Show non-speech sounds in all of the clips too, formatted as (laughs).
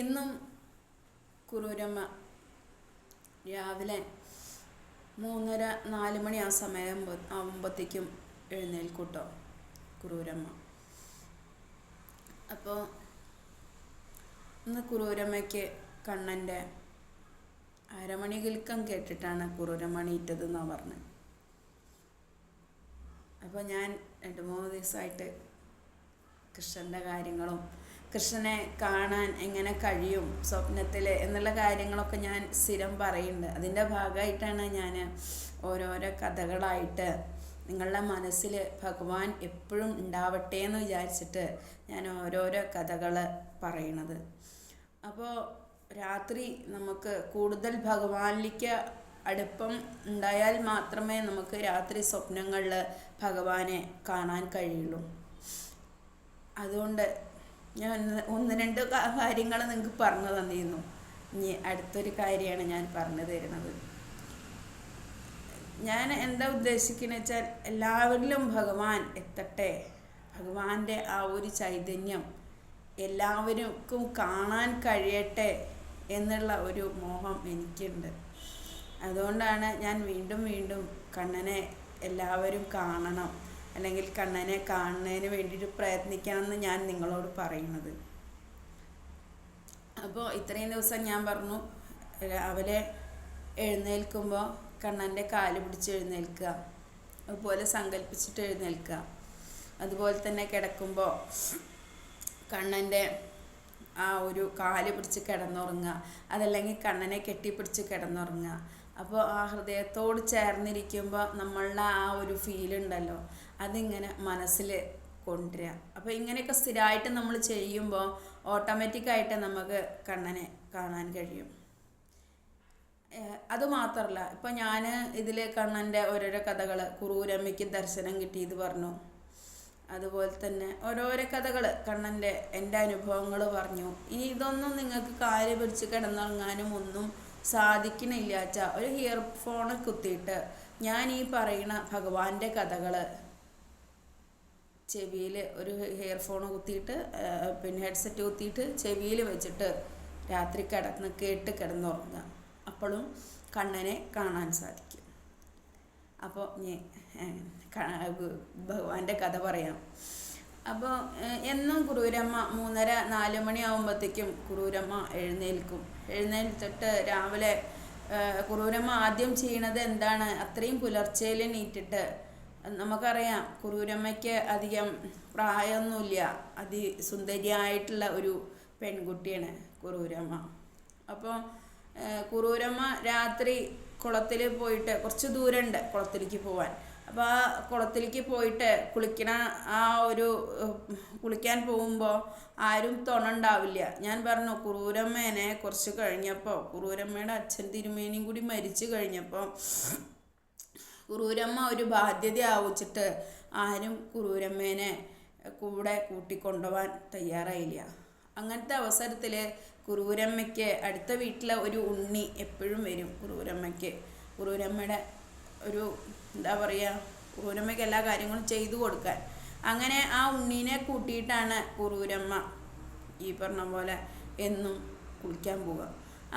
ഇന്നും കുറൂരമ്മ രാവിലെ മൂന്നര നാല് മണി ആ സമയം ആകുമ്പോഴത്തേക്കും എഴുന്നേൽക്കൂട്ടോ കുറൂരമ്മ. അപ്പോൾ ഇന്ന് കുറൂരമ്മയ്ക്ക് കണ്ണന്റെ അരമണി കിൽക്കം കേട്ടിട്ടാണ് കുറൂരമ്മ എണീറ്റതെന്നാണ് പറഞ്ഞത് അപ്പോൾ ഞാൻ രണ്ട് മൂന്ന് ദിവസമായിട്ട് കൃഷ്ണന്റെ കാര്യങ്ങളും കൃഷ്ണനെ കാണാൻ എങ്ങനെ കഴിയും സ്വപ്നത്തിൽ എന്നുള്ള കാര്യങ്ങളൊക്കെ ഞാൻ സ്ഥിരം പറയുന്നുണ്ട്. അതിന്റെ ഭാഗമായിട്ടാണ് ഞാൻ ഓരോരോ കഥകളായിട്ട് നിങ്ങളുടെ മനസ്സിൽ ഭഗവാൻ എപ്പോഴും ഉണ്ടാവട്ടെ എന്ന് വിചാരിച്ചിട്ട് ഞാൻ ഓരോരോ കഥകൾ പറയണത്. അപ്പോൾ രാത്രി നമുക്ക് കൂടുതൽ ഭഗവാനിലേക്ക് അടുപ്പം ഉണ്ടായാൽ മാത്രമേ നമുക്ക് രാത്രി സ്വപ്നങ്ങളിൽ ഭഗവാനെ കാണാൻ കഴിയുള്ളൂ. അതുകൊണ്ട് ഞാൻ ഒന്ന് രണ്ട് കാര്യങ്ങൾ നിങ്ങൾക്ക് പറഞ്ഞു തന്നിരുന്നു. ഇനി അടുത്തൊരു കാര്യമാണ് ഞാൻ പറഞ്ഞു തരുന്നത്. ഞാൻ എന്താ ഉദ്ദേശിക്കുന്നത് വെച്ചാൽ എല്ലാവരിലും ഭഗവാൻ എത്തട്ടെ. ഭഗവാന്റെ ആ ഒരു ചൈതന്യം എല്ലാവർക്കും കാണാൻ കഴിയട്ടെ എന്നുള്ള ഒരു മോഹം എനിക്കുണ്ട്. അതുകൊണ്ടാണ് ഞാൻ വീണ്ടും വീണ്ടും കണ്ണനെ എല്ലാവരും കാണണം. അല്ലെങ്കിൽ കണ്ണനെ കാണുന്നതിന് വേണ്ടിയിട്ട് പ്രയത്നിക്കണമെന്ന് ഞാൻ നിങ്ങളോട് പറയുന്നത്. അപ്പോൾ ഇത്രയും ദിവസം ഞാൻ പറഞ്ഞു രാവിലെ എഴുന്നേൽക്കുമ്പോൾ കണ്ണന്റെ കാൽ പിടിച്ച് എഴുന്നേൽക്കുക അതുപോലെ സങ്കല്പിച്ചിട്ട് എഴുന്നേൽക്കുക. അതുപോലെ തന്നെ കിടക്കുമ്പോൾ കണ്ണന്റെ ആ ഒരു കാൽ പിടിച്ച് കിടന്നുറങ്ങുക അതല്ലെങ്കിൽ കണ്ണനെ കെട്ടിപ്പിടിച്ച് കിടന്നുറങ്ങുക. അപ്പോൾ ആ ഹൃദയത്തോട് ചേർന്നിരിക്കുമ്പോൾ നമ്മളുടെ ആ ഒരു ഫീൽ ഉണ്ടല്ലോ. അതിങ്ങനെ മനസ്സിൽ കൊണ്ടുവരിക. അപ്പോൾ ഇങ്ങനെയൊക്കെ സ്ഥിരമായിട്ട് നമ്മൾ ചെയ്യുമ്പോൾ ഓട്ടോമാറ്റിക്കായിട്ട് നമുക്ക് കണ്ണനെ കാണാൻ കഴിയും. അതുമാത്രമല്ല ഇപ്പം ഞാൻ ഇതിൽ കണ്ണന്റെ ഓരോരോ കഥകൾ കുറൂരമ്മയ്ക്ക് ദർശനം കിട്ടിയത് പറഞ്ഞു. അതുപോലെ തന്നെ ഓരോരോ കഥകൾ കണ്ണന്റെ എന്റെ അനുഭവങ്ങൾ പറഞ്ഞു. ഇനി ഇതൊന്നും നിങ്ങൾക്ക് കാര്യം പിടിച്ച് കിടന്നുറങ്ങാനും ഒന്നും സാധിക്കണില്ല വെച്ചാൽ ഒരു ഇയർ ഫോൺ കുത്തിയിട്ട് ഞാൻ ഈ പറയുന്ന ഭഗവാന്റെ കഥകൾ ചെവിയിൽ ഒരു ഹെയർ ഫോൺ കുത്തിയിട്ട് പിന്നെ ഹെഡ്സെറ്റ് കുത്തിയിട്ട് ചെവിയിൽ വെച്ചിട്ട് രാത്രി കിടന്ന് കേട്ട് കിടന്നുറങ്ങുക. അപ്പോഴും കണ്ണനെ കാണാൻ സാധിക്കും. അപ്പോൾ ഭഗവാന്റെ കഥ പറയാം. അപ്പോൾ എന്നും കുറൂരമ്മ മൂന്നര നാല് മണിയാകുമ്പോഴത്തേക്കും കുറൂരമ്മ എഴുന്നേൽക്കും. എഴുന്നേൽത്തിട്ട് രാവിലെ കുറൂരമ്മ ആദ്യം ചെയ്യണത് എന്താണ്? അത്രയും പുലർച്ചയിൽ നീറ്റിട്ട് നമുക്കറിയാം കുറൂരമ്മയ്ക്ക് അധികം പ്രായമൊന്നുമില്ല. അതിസുന്ദരിയായിട്ടുള്ള ഒരു പെൺകുട്ടിയാണ് കുറൂരമ്മ അപ്പോൾ കുറൂരമ്മ രാത്രി കുളത്തിൽ പോയിട്ട് കുറച്ച് ദൂരമുണ്ട് കുളത്തിലേക്ക് പോവാൻ. അപ്പോൾ ആ കുളത്തിലേക്ക് പോയിട്ട് കുളിക്കണ ആ ഒരു കുളിക്കാൻ പോകുമ്പോൾ ആരും തുണണ്ടാവില്ല. ഞാൻ പറഞ്ഞു കുറൂരമ്മേനെ കുറച്ച് കഴിഞ്ഞപ്പോൾ കുറൂരമ്മയുടെ അച്ഛൻ തിരുമേനിയും കൂടി മരിച്ചു കഴിഞ്ഞപ്പോൾ കുറൂരമ്മ ഒരു ബാധ്യത ആവിച്ചിട്ട് ആരും കുറൂരമ്മേനെ കൂടെ കൂട്ടിക്കൊണ്ടുപോകാൻ തയ്യാറായില്ല. അങ്ങനത്തെ അവസരത്തിൽ കുറൂരമ്മയ്ക്ക് അടുത്ത വീട്ടിലെ ഒരു ഉണ്ണി എപ്പോഴും വരും. കുറൂരമ്മയ്ക്ക് കുറൂരമ്മയുടെ ഒരു എന്താ പറയുക ഊരമ്മയ്ക്ക് എല്ലാ കാര്യങ്ങളും ചെയ്തു കൊടുക്കാൻ. അങ്ങനെ ആ ഉണ്ണീനെ കൂട്ടിയിട്ടാണ് ഉറൂരമ്മ ഈ പറഞ്ഞ പോലെ എന്നും കുളിക്കാൻ പോവുക.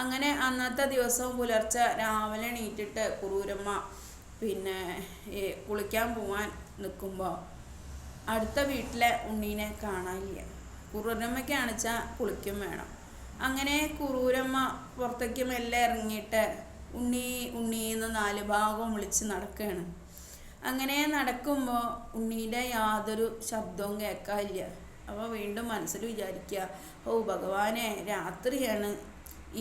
അങ്ങനെ അന്നത്തെ ദിവസം പുലർച്ചെ രാവിലെ എണീറ്റിട്ട് കുറൂരമ്മ പിന്നെ കുളിക്കാൻ പോവാൻ നിൽക്കുമ്പോൾ അടുത്ത വീട്ടിലെ ഉണ്ണീനെ കാണാനില്ല. കുറൂരമ്മയ്ക്ക് വെച്ചാൽ കുളിക്കും വേണം. അങ്ങനെ കുറൂരമ്മ പുറത്തേക്ക് മെല്ലെ ഇറങ്ങിയിട്ട് ഉണ്ണി ഉണ്ണി എന്ന് നാല് ഭാഗവും വിളിച്ച് നടക്കുകയാണ് അങ്ങനെ നടക്കുമ്പോൾ ഉണ്ണിയുടെ യാതൊരു ശബ്ദവും കേൾക്കാനില്ല. അപ്പോൾ വീണ്ടും മനസ്സിൽ വിചാരിക്കുക ഓ ഭഗവാനെ രാത്രിയാണ്.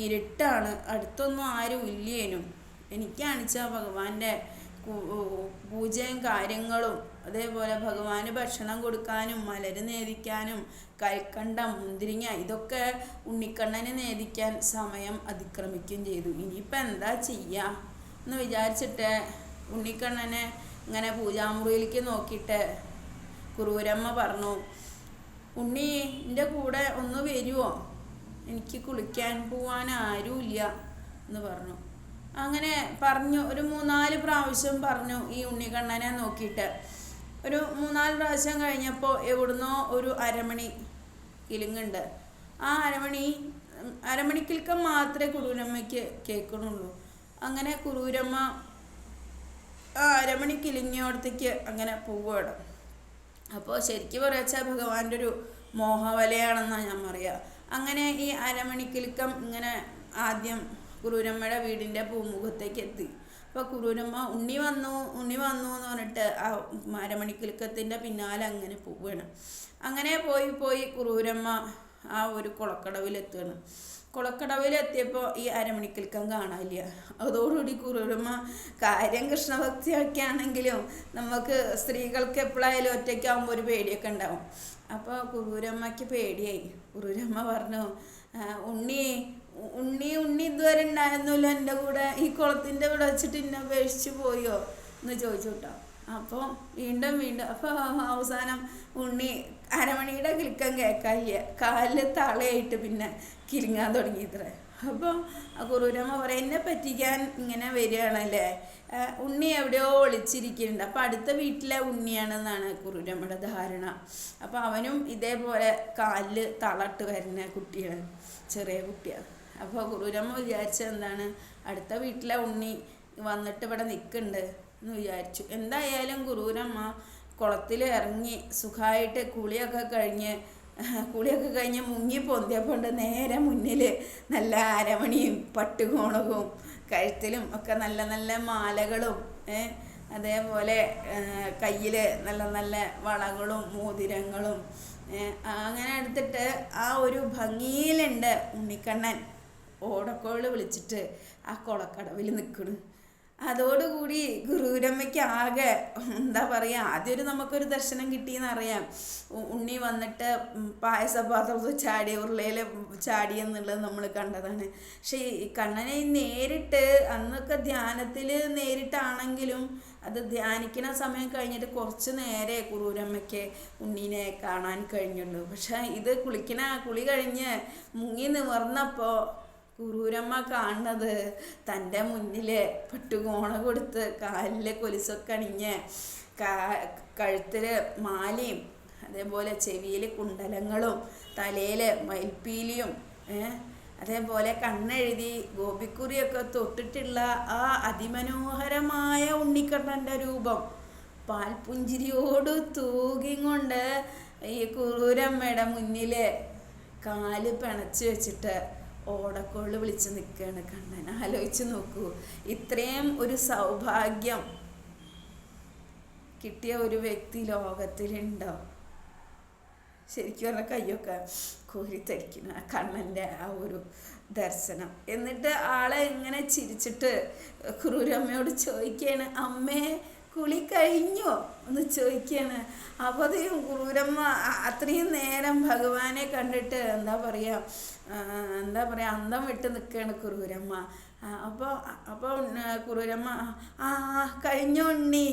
ഇരുട്ടാണ്. അടുത്തൊന്നും ആരും ഇല്ലേനും എനിക്കാണിച്ചാൽ ഭഗവാന്റെ പൂജയും കാര്യങ്ങളും അതേപോലെ ഭഗവാന് ഭക്ഷണം കൊടുക്കാനും മലര് നേദിക്കാനും കൽക്കണ്ടം മുന്തിരിങ്ങ ഇതൊക്കെ ഉണ്ണിക്കണ്ണന് നേദിക്കാൻ സമയം അതിക്രമിക്കുകയും ചെയ്തു. ഇനിയിപ്പോൾ എന്താ ചെയ്യുക എന്ന് വിചാരിച്ചിട്ട് ഉണ്ണിക്കണ്ണനെ ഇങ്ങനെ പൂജാമുറിയിലേക്ക് നോക്കിയിട്ട് കുറൂരമ്മ പറഞ്ഞു ഉണ്ണി എന്റെ കൂടെ ഒന്ന് വരുമോ എനിക്ക് കുളിക്കാൻ പോവാൻ ആരുമില്ല എന്ന് പറഞ്ഞു. അങ്ങനെ പറഞ്ഞു ഒരു മൂന്നാൽ പ്രാവശ്യം പറഞ്ഞു ഈ ഉണ്ണിക്കണ്ണനെ നോക്കിയിട്ട്. ഒരു മൂന്നാൽ പ്രാവശ്യം കഴിഞ്ഞപ്പോൾ എവിടുന്നോ ഒരു അരമണി കിലുങ്ങുണ്ട് ആ അരമണി അരമണിക്കിൽക്കം മാത്രമേ കുറൂരമ്മയ്ക്ക് കേൾക്കണുള്ളൂ. അങ്ങനെ കുറൂരമ്മ ആ അരമണി കിലിങ്ങിയോടത്തേക്ക് അങ്ങനെ പോവുകയാണ്. അപ്പോൾ ശരിക്കും പറയാച്ചാൽ ഭഗവാന്റെ ഒരു മോഹവലയാണെന്നാണ് ഞാൻ പറയുക അങ്ങനെ ഈ അരമണിക്കിലുക്കം ഇങ്ങനെ ആദ്യം കുറൂരമ്മയുടെ വീടിന്റെ പൂമുഖത്തേക്ക് എത്തി അപ്പോൾ കുറൂരമ്മ ഉണ്ണി വന്നു ഉണ്ണി വന്നു എന്ന് പറഞ്ഞിട്ട് ആ അരമണിക്കിലുക്കത്തിന്റെ പിന്നാലെ അങ്ങനെ പോവുകയാണ്. അങ്ങനെ പോയി പോയി കുറൂരമ്മ ആ ഒരു കുളക്കടവിലെത്തുകയാണ്. കുളക്കടവിലെത്തിയപ്പോൾ ഈ അരമണിക്കിൽക്കം കാണാനില്ല. അതോടുകൂടി കുറൂരമ്മ കാര്യം കൃഷ്ണഭക്തിയൊക്കെ ആണെങ്കിലും നമുക്ക് സ്ത്രീകൾക്ക് എപ്പോഴായാലും ഒറ്റയ്ക്കാവുമ്പോൾ ഒരു പേടിയൊക്കെ ഉണ്ടാവും. അപ്പോൾ കുറൂരമ്മയ്ക്ക് പേടിയായി. കുറൂരമ്മ പറഞ്ഞു ഉണ്ണി ഉണ്ണി ഉണ്ണി ഇതുവരെ ഉണ്ടായിരുന്നല്ലോ എന്റെ കൂടെ. ഈ കുളത്തിന്റെ കൂടെ വെച്ചിട്ട് എന്നെ അപേക്ഷിച്ച് പോയോ എന്ന് ചോദിച്ചു കേട്ടോ അപ്പോൾ വീണ്ടും വീണ്ടും അപ്പോൾ അവസാനം ഉണ്ണി അരമണിയുടെ കിൽക്കം കേൾക്കാനില്ല കാലിൽ തളയായിട്ട് പിന്നെ കിരുങ്ങാൻ തുടങ്ങിയത്രേ. അപ്പോൾ കുറൂരമ്മ പറയും എന്നെ പറ്റിക്കാൻ ഇങ്ങനെ വരികയാണല്ലേ? ഉണ്ണി എവിടെയോ ഒളിച്ചിരിക്കുന്നുണ്ട്. അപ്പോൾ അടുത്ത വീട്ടിലെ ഉണ്ണിയാണെന്നാണ് കുറൂരമ്മയുടെ ധാരണ. അപ്പോൾ അവനും ഇതേപോലെ കാലിൽ തളട്ട് വരുന്ന കുട്ടിയാണ് ചെറിയ കുട്ടിയാണ് അപ്പോൾ ഗുരുരമ്മ വിചാരിച്ചത് എന്താണ് അടുത്ത വീട്ടിലെ ഉണ്ണി വന്നിട്ട് ഇവിടെ നിൽക്കുന്നുണ്ട് എന്ന് വിചാരിച്ചു. എന്തായാലും ഗുരുരമ്മ കുളത്തിൽ ഇറങ്ങി സുഖമായിട്ട് കുളിയൊക്കെ കഴിഞ്ഞ് (laughs) കുളിയൊക്കെ കഴിഞ്ഞ് മുങ്ങി പൊന്തിയപ്പോണ്ട് നേരെ മുന്നിൽ നല്ല അരമണിയും പട്ടുകോണകവും കഴുത്തിലും ഒക്കെ നല്ല നല്ല മാലകളും അതേപോലെ കയ്യിൽ നല്ല നല്ല വളകളും മോതിരങ്ങളും അങ്ങനെ എടുത്തിട്ട് ആ ഒരു ഭംഗിയിലുണ്ട് ഉണ്ണിക്കണ്ണൻ. ഓടക്കോൾ വിളിച്ചിട്ട് ആ കുളക്കടവിൽ നിൽക്കണ് അതോടുകൂടി ഗുരുരമ്മയ്ക്ക് ആകെ എന്താ പറയുക ആദ്യം ഒരു നമുക്കൊരു ദർശനം കിട്ടിയെന്ന് അറിയാം ഉണ്ണി വന്നിട്ട് പായസപാത്രത്തിൽ ചാടി ഉരുളയിൽ ചാടി എന്നുള്ളത് നമ്മൾ കണ്ടതാണ്. പക്ഷേ ഈ കണ്ണനെ നേരിട്ട് അന്നൊക്കെ ധ്യാനത്തിൽ നേരിട്ടാണെങ്കിലും അത് ധ്യാനിക്കുന്ന സമയം കഴിഞ്ഞിട്ട് കുറച്ച് നേരെ കുറൂരമ്മയ്ക്ക് ഉണ്ണീനെ കാണാൻ കഴിഞ്ഞുള്ളൂ. പക്ഷേ ഇത് കുളിക്കണ കുളി കഴിഞ്ഞ് മുങ്ങി നിവർന്നപ്പോൾ കുറൂരമ്മ കാണുന്നത് തന്റെ മുന്നിൽ പട്ടുകോണ കൊടുത്ത് കാലിലെ കൊലുസൊക്കെ അണിഞ്ഞ് കഴുത്തിൽ മാലയും അതേപോലെ ചെവിയിൽ കുണ്ടലങ്ങളും തലയിൽ മയിൽപ്പീലിയും അതേപോലെ കണ്ണെഴുതി ഗോപിക്കുറിയൊക്കെ തൊട്ടിട്ടുള്ള ആ അതിമനോഹരമായ ഉണ്ണിക്കണ്ണന്റെ രൂപം. പാൽപുഞ്ചിരിയോട് തൂകിയും കൊണ്ട് ഈ കുറൂരമ്മയുടെ മുന്നിൽ കാൽ പിണച്ചു വെച്ചിട്ട് ഓടക്കോൾ വിളിച്ച് നിൽക്കുകയാണ് കണ്ണൻ. ആലോചിച്ച് നോക്കൂ. ഇത്രയും ഒരു സൗഭാഗ്യം കിട്ടിയ ഒരു വ്യക്തി ലോകത്തിലുണ്ടോ? ശരിക്കും പറഞ്ഞാൽ കയ്യൊക്കെ കോരിത്തരിക്കുന്നു ആ കണ്ണന്റെ ആ ഒരു ദർശനം. എന്നിട്ട് ആളെ ഇങ്ങനെ ചിരിച്ചിട്ട് ക്രൂരമ്മയോട് ചോദിക്കുകയാണ് അമ്മേ കുളി കഴിഞ്ഞോ? എന്ന് ചോദിക്കുകയാണ് അപ്പോൾ അത് ഗുരുരമ്മ അത്രയും നേരം ഭഗവാനെ കണ്ടിട്ട് എന്താ പറയുക എന്താ പറയുക അന്തം വിട്ട് നിൽക്കുകയാണ് ക്രൂരമ്മ അപ്പോൾ അപ്പോൾ കുറൂരമ്മ ആ കഴിഞ്ഞോ ഉണ്ണി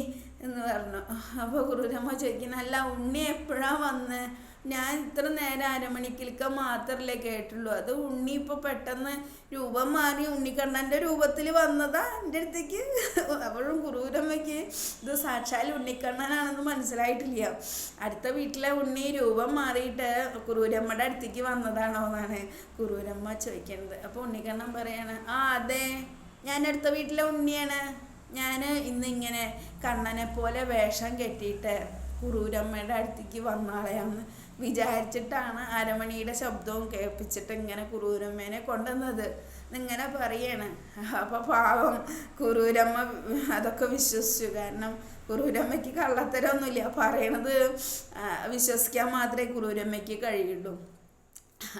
എന്ന് പറഞ്ഞു. അപ്പോൾ കുറൂരമ്മ ചോദിക്കുന്നു അല്ല ഉണ്ണി എപ്പോഴാണ് വന്ന്? ഞാൻ ഇത്ര നേരം അരമണിക്കിൽക്ക മാത്രമല്ലേ കേട്ടുള്ളൂ. അത് ഉണ്ണി ഇപ്പോൾ പെട്ടെന്ന് രൂപം മാറി. ഉണ്ണിക്കണ്ണന്റെ രൂപത്തിൽ വന്നതാ എന്റെ അടുത്തേക്ക്. അപ്പോഴും കുറൂരമ്മയ്ക്ക് ഇത് സാക്ഷാൽ ഉണ്ണിക്കണ്ണനാണെന്ന് മനസ്സിലായിട്ടില്ല. അടുത്ത വീട്ടിലെ ഉണ്ണി രൂപം മാറിയിട്ട് കുറൂരമ്മയുടെ അടുത്തേക്ക് വന്നതാണോ എന്നാണ് കുറൂരമ്മ ചോദിക്കുന്നത്. അപ്പോൾ ഉണ്ണിക്കണ്ണൻ പറയാണ് ആ അതെ. ഞാൻ അടുത്ത വീട്ടിലെ ഉണ്ണിയാണ്. ഞാൻ ഇന്നിങ്ങനെ കണ്ണനെ പോലെ വേഷം കെട്ടിയിട്ട് കുറൂരമ്മയുടെ അടുത്തേക്ക് വന്നാളെയാന്ന് വിചാരിച്ചിട്ടാണ് അരമണിയുടെ ശബ്ദവും കേൾപ്പിച്ചിട്ട് ഇങ്ങനെ കുറൂരമ്മേനെ കൊണ്ടുവന്നത്. ഇങ്ങനെ പറയാണ്. അപ്പോൾ പാവം കുറൂരമ്മ അതൊക്കെ വിശ്വസിച്ചു. കാരണം കുറൂരമ്മയ്ക്ക് കള്ളത്തരമൊന്നുമില്ല പറയണത് വിശ്വസിക്കാൻ മാത്രമേ കുറൂരമ്മയ്ക്ക് കഴിയുള്ളൂ.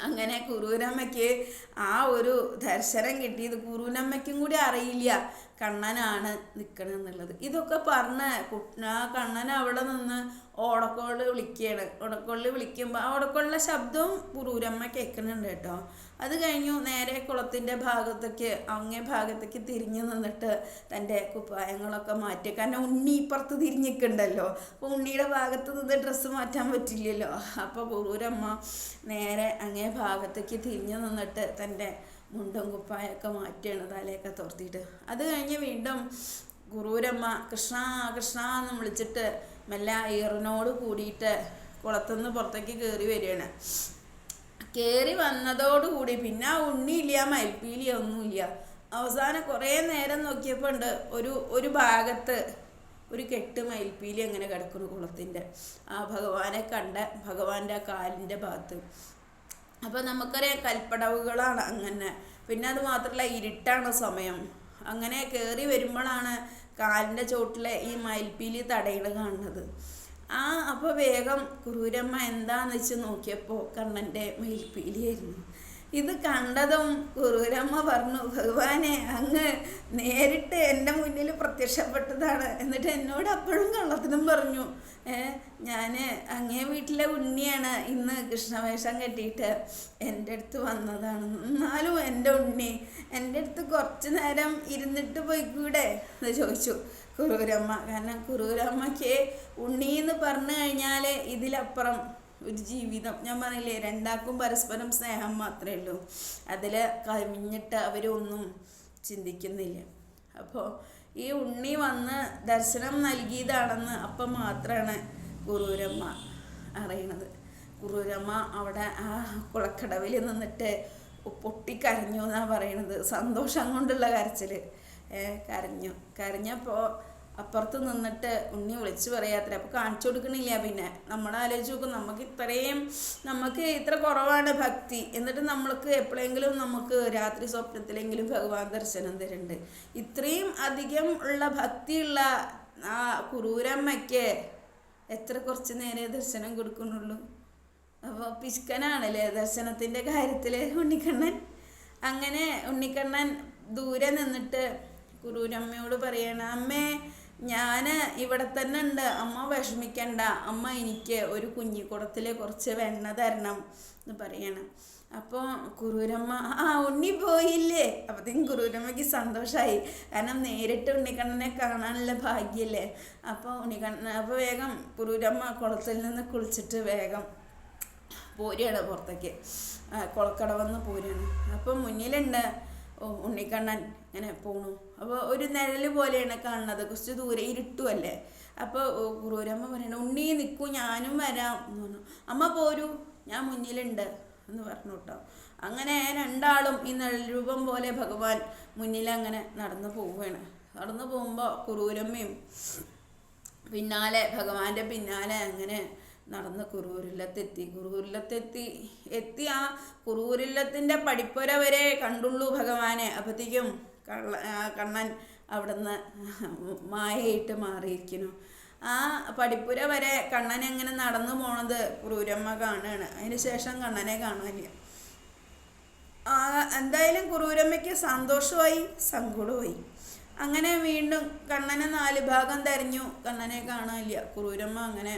അങ്ങനെ കുറൂരമ്മയ്ക്ക് ആ ഒരു ദർശനം കിട്ടിയത് കുറൂരമ്മയ്ക്കും കൂടി അറിയില്ല. കണ്ണനാണ് നിൽക്കണമെന്നുള്ളത് ഇതൊക്കെ പറഞ്ഞ ആ കണ്ണൻ അവിടെ നിന്ന് ഓടക്കോൾ വിളിക്കുകയാണ് ഓടക്കോളിൽ വിളിക്കുമ്പോൾ ആ ഓടക്കോളിലെ ശബ്ദവും കുറൂരമ്മ കേൾക്കുന്നുണ്ട് കേട്ടോ. അത് കഴിഞ്ഞു നേരെ കുളത്തിന്റെ ഭാഗത്തേക്ക് അങ്ങേ ഭാഗത്തേക്ക് തിരിഞ്ഞു നിന്നിട്ട് തന്റെ കുപ്പായങ്ങളൊക്കെ മാറ്റി. കാരണം ഉണ്ണി ഇപ്പുറത്ത് തിരിഞ്ഞിട്ടുണ്ടല്ലോ അപ്പോൾ ഉണ്ണിയുടെ ഭാഗത്ത് നിന്ന് ഡ്രസ്സ് മാറ്റാൻ പറ്റില്ലല്ലോ. അപ്പോൾ കുറൂരമ്മ നേരെ അങ്ങേ ഭാഗത്തേക്ക് തിരിഞ്ഞു നിന്നിട്ട് തന്റെ മുണ്ടും കുപ്പായൊക്കെ മാറ്റിയാണ് തലയൊക്കെ തോർത്തിയിട്ട് അത് കഴിഞ്ഞ് വീണ്ടും ഗുരൂരമ്മ കൃഷ്ണ കൃഷ്ണ എന്ന് വിളിച്ചിട്ട് മെല്ലെ ഈറിനോട് കൂടിയിട്ട് കുളത്തുനിന്ന് പുറത്തേക്ക് കയറി വരികയാണ്. കയറി വന്നതോടുകൂടി പിന്നെ ആ ഉണ്ണിയില്ല മയിൽപ്പീലി ഒന്നുമില്ല. അവസാനം കുറേ നേരം നോക്കിയപ്പോൾ ഉണ്ട് ഒരു ഒരു ഭാഗത്ത് ഒരു കെട്ട് മയിൽപ്പീലി അങ്ങനെ കിടക്കുന്നു കുളത്തിന്റെ ആ ഭഗവാനെ കണ്ട ഭഗവാന്റെ ആ കാലിന്റെ ഭാഗത്ത്. അപ്പോൾ നമുക്കറിയാം കൽപ്പടവുകളാണ് അങ്ങനെ. പിന്നെ അത് മാത്രമല്ല ഇരുട്ടാണ് സമയം. അങ്ങനെ കയറി വരുമ്പോഴാണ് കാലിന്റെ ചോട്ടിലെ ഈ മയിൽപ്പീലി തടയിൽ കാണുന്നത്. ആ അപ്പോൾ വേഗം ക്രൂരമ്മ എന്താന്ന് വെച്ച് നോക്കിയപ്പോൾ കണ്ണന്റെ മയിൽപ്പീലിയായിരുന്നു. ഇത് കണ്ടതും ക്രൂരമ്മ പറഞ്ഞു ഭഗവാനെ അങ്ങ് നേരിട്ട് എന്റെ മുന്നിൽ പ്രത്യക്ഷപ്പെട്ടതാണ്. എന്നിട്ട് എന്നോട് അപ്പോഴും കള്ളത്തിനും പറഞ്ഞു ഞാൻ അങ്ങേ വീട്ടിലെ ഉണ്ണിയാണ് ഇന്ന് കൃഷ്ണവേഷം കെട്ടിയിട്ട് എന്റെ അടുത്ത് വന്നതാണ്. എന്നാലും എന്റെ ഉണ്ണി എന്റെ അടുത്ത് കുറച്ച് നേരം ഇരുന്നിട്ട് പോയിക്കൂടെ? എന്ന് ചോദിച്ചു. കുറൂരമ്മ കാരണം കുറൂരമ്മയ്ക്ക് ഉണ്ണി എന്ന് പറഞ്ഞു കഴിഞ്ഞാൽ ഇതിലപ്പുറം ഒരു ജീവിതം. ഞാൻ പറഞ്ഞില്ലേ രണ്ടാക്കും പരസ്പരം സ്നേഹം മാത്രമേ ഉള്ളൂ. അതിൽ കവിഞ്ഞിട്ട് അവരൊന്നും ചിന്തിക്കുന്നില്ല. അപ്പോൾ ഈ ഉണ്ണി വന്ന് ദർശനം നൽകിയതാണെന്ന് അപ്പം മാത്രമാണ് ഗുരൂരമ്മ അറിയണത്. ഗുരൂരമ്മ അവിടെ ആ കുളക്കടവിൽ നിന്നിട്ട് പൊട്ടിക്കരഞ്ഞു എന്നാണ് പറയണത്. സന്തോഷം കൊണ്ടുള്ള കരച്ചിൽ കരഞ്ഞു. കരഞ്ഞപ്പോൾ അപ്പുറത്ത് നിന്നിട്ട് ഉണ്ണി വിളിച്ചു പറയാത്ര അപ്പോൾ കാണിച്ചു കൊടുക്കണില്ല പിന്നെ. നമ്മൾ ആലോചിച്ച് നോക്കും നമുക്ക് ഇത്രയും നമുക്ക് ഇത്ര കുറവാണ് ഭക്തി. എന്നിട്ട് നമ്മൾക്ക് എപ്പോഴെങ്കിലും നമുക്ക് രാത്രി സ്വപ്നത്തിലെങ്കിലും ഭഗവാൻ ദർശനം തരുന്നുണ്ട് ഇത്രയും അധികം ഉള്ള ഭക്തിയുള്ള ആ കുറൂരമ്മയ്ക്ക് എത്ര കുറച്ച് നേരെ ദർശനം കൊടുക്കുന്നുള്ളൂ. അപ്പോൾ പിശുക്കനാണല്ലേ ദർശനത്തിന്റെ കാര്യത്തിൽ ഉണ്ണിക്കണ്ണൻ? അങ്ങനെ ഉണ്ണിക്കണ്ണൻ ദൂരെ നിന്നിട്ട് കുറൂരമ്മയോട് പറയണം അമ്മേ ഞാൻ ഇവിടെ തന്നെ ഉണ്ട്. അമ്മ വിഷമിക്കണ്ട. അമ്മ എനിക്ക് ഒരു കുഞ്ഞിക്കുടത്തിൽ കുറച്ച് വെണ്ണ തരണം എന്ന് പറയണം. അപ്പോൾ കുറൂരമ്മ ആ ഉണ്ണി പോയില്ലേ? അപ്പോഴത്തേക്കും കുറൂരമ്മയ്ക്ക് സന്തോഷമായി കാരണം നേരിട്ട് ഉണ്ണിക്കണ്ണനെ കാണാനുള്ള ഭാഗ്യല്ലേ? അപ്പോൾ ഉണ്ണിക്കണ്ണൻ അപ്പോൾ വേഗം കുറൂരമ്മ കുളത്തിൽ നിന്ന് കുളിച്ചിട്ട് വേഗം പോരുകയാണ് പുറത്തേക്ക്. കുളക്കടവന്ന് പോരുകയാണ്. അപ്പം മുന്നിലുണ്ട്. ഉണ്ണിക്കണ്ണൻ ഇങ്ങനെ പോണു. അപ്പോൾ ഒരു നിഴൽ പോലെയാണ് കാണുന്നത്. കുറച്ച് ദൂരെ ഇരുട്ടുമല്ലേ അപ്പോൾ കുറൂരമ്മ പറയണ ഉണ്ണി നിൽക്കൂ ഞാനും വരാം. എന്ന് പറഞ്ഞു. അമ്മ പോരൂ ഞാൻ മുന്നിലുണ്ട് എന്ന് പറഞ്ഞു കേട്ടോ. അങ്ങനെ രണ്ടാളും ഈ രൂപം പോലെ ഭഗവാൻ മുന്നിലങ്ങനെ നടന്നു പോവുകയാണ്. നടന്നു പോകുമ്പോൾ കുറൂരമ്മയും പിന്നാലെ ഭഗവാന്റെ പിന്നാലെ അങ്ങനെ നടന്ന് കുറൂരില്ലത്തെത്തി. കുറൂരില്ലത്തെത്തി. എത്തി ആ കുറൂരില്ലത്തിന്റെ പടിപ്പുര വരെ കണ്ടുള്ളൂ ഭഗവാനെ. അപ്പോഴത്തേക്കും കള്ള കണ്ണൻ അവിടുന്ന് മായയിട്ട് മാറിയിരിക്കുന്നു. ആ പടിപ്പുര വരെ കണ്ണൻ എങ്ങനെ നടന്നു പോണത് കുറൂരമ്മ കാണുകയാണ് അതിന് ശേഷം കണ്ണനെ കാണാനില്ല. എന്തായാലും കുറൂരമ്മയ്ക്ക് സന്തോഷമായി സങ്കടമായി അങ്ങനെ വീണ്ടും കണ്ണനെ നാല് ഭാഗം തെരഞ്ഞു. കണ്ണനെ കാണാനില്ല. കുറൂരമ്മ അങ്ങനെ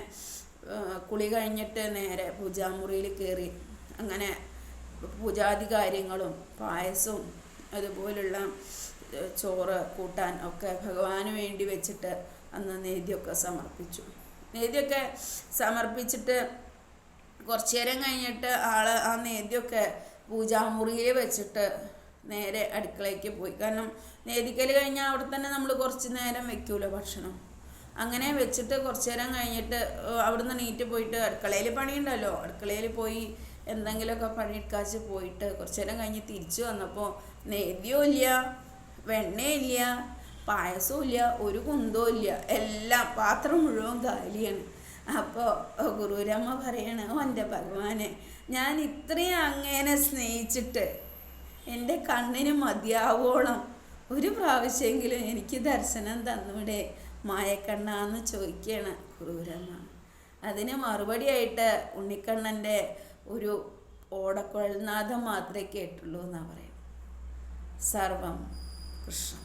കുളി കഴിഞ്ഞിട്ട് നേരെ പൂജാമുറിയിൽ കയറി. അങ്ങനെ പൂജാതി കാര്യങ്ങളും പായസവും അതുപോലുള്ള ചോറ് കൂട്ടാൻ ഒക്കെ ഭഗവാന് വേണ്ടി വെച്ചിട്ട് അന്ന് നേദ്യമൊക്കെ സമർപ്പിച്ചു. നേദ്യമൊക്കെ സമർപ്പിച്ചിട്ട് കുറച്ചു നേരം കഴിഞ്ഞിട്ട് ആൾ ആ നേദ്യമൊക്കെ പൂജാമുറിയിൽ വെച്ചിട്ട് നേരെ അടുക്കളയ്ക്ക് പോയി. കാരണം നേദിക്കൽ കഴിഞ്ഞാൽ അവിടെ തന്നെ നമ്മൾ കുറച്ച് നേരം വെക്കൂലോ ഭക്ഷണം. അങ്ങനെ വെച്ചിട്ട് കുറച്ച് നേരം കഴിഞ്ഞിട്ട് അവിടുന്ന് നീറ്റ് പോയിട്ട് അടുക്കളയിൽ പണിയുണ്ടല്ലോ. അടുക്കളയിൽ പോയി എന്തെങ്കിലുമൊക്കെ പണിയെടുക്കാച്ച് പോയിട്ട് കുറച്ച് നേരം കഴിഞ്ഞ് തിരിച്ചു വന്നപ്പോൾ നേദ്യവും ഇല്ല വെണ്ണയില്ല പായസവും ഇല്ല ഒരു കുന്തവും ഇല്ല. എല്ലാം പാത്രം മുഴുവൻ കാലിയാണ് അപ്പോൾ ഗുരുരമ്മ പറയണ എന്റെ ഭഗവാനെ ഞാൻ ഇത്രയും അങ്ങനെ സ്നേഹിച്ചിട്ട് എന്റെ കണ്ണിന് മതിയാവോളം ഒരു പ്രാവശ്യമെങ്കിലും എനിക്ക് ദർശനം തന്നൂടെ. മായക്കണ്ണാന്ന് ചോദിക്കുകയാണ് ക്രൂരമ്മ അതിന് മറുപടിയായിട്ട് ഉണ്ണിക്കണ്ണന്റെ ഒരു ഓടക്കുഴൽനാഥം മാത്രമേ കേട്ടുള്ളൂ എന്നാണ് പറയുന്നത്. സർവം കൃഷ്ണമേ